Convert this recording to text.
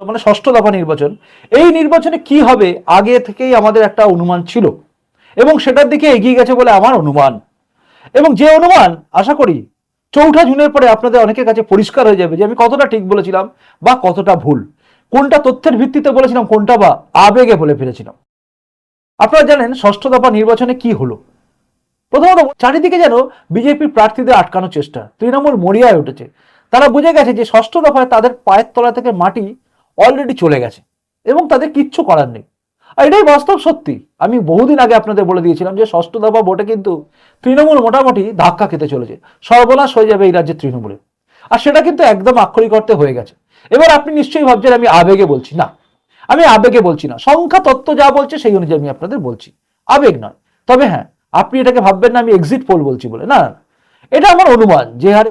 মানে ষষ্ঠ দফা নির্বাচন। এই নির্বাচনে কি হবে আগে থেকেই আমাদের একটা অনুমান ছিল এবং সেটার দিকে এগিয়ে গেছে বলে আমার অনুমান। এবং যে অনুমান, আশা করি চৌঠা জুনের পরে আপনাদের অনেকের কাছে পরিষ্কার হয়ে যাবে যে আমি কতটা ঠিক বলেছিলাম বা কতটা ভুল। কোনটা তথ্যের ভিত্তিতে বলেছিলাম, কোনটা বা আবেগে বলে ফেলেছিলাম। আপনারা জানেন ষষ্ঠ দফা নির্বাচনে কি হলো? প্রথমত, চারিদিকে যেন বিজেপির প্রার্থীদের আটকানোর চেষ্টা। তৃণমূল মরিয়ায় উঠেছে। তারা বুঝে গেছে যে ষষ্ঠ দফায় তাদের পায়ের তলা থেকে মাটি অলরেডি চলে গেছে এবং তাদের কিচ্ছু করার নেই। আর এটাই বাস্তব সত্যি। আমি বহুদিন আগে আপনাদের বলে দিয়েছিলাম যে ষষ্ঠ দফা ভোটে কিন্তু তৃণমূল মোটামুটি ধাক্কা খেতে চলেছে। সর্বনাশ হয়ে যাবে এই রাজ্যের তৃণমূলে। আর সেটা কিন্তু একদম আক্ষরিক অর্থে হয়ে গেছে। এবার আপনি নিশ্চয়ই ভাবছেন, আমি আবেগে বলছি। না, আমি আবেগে বলছি না। সংখ্যা তত্ত্ব যা বলছে, সেই অনুযায়ী আমি আপনাদের বলছি। আবেগ নয়। তবে হ্যাঁ আপনি এটাকে ভাববেন না, আমি এক্সিট পোল বলছি বলে। না। এটা আমার অনুমান যে হারে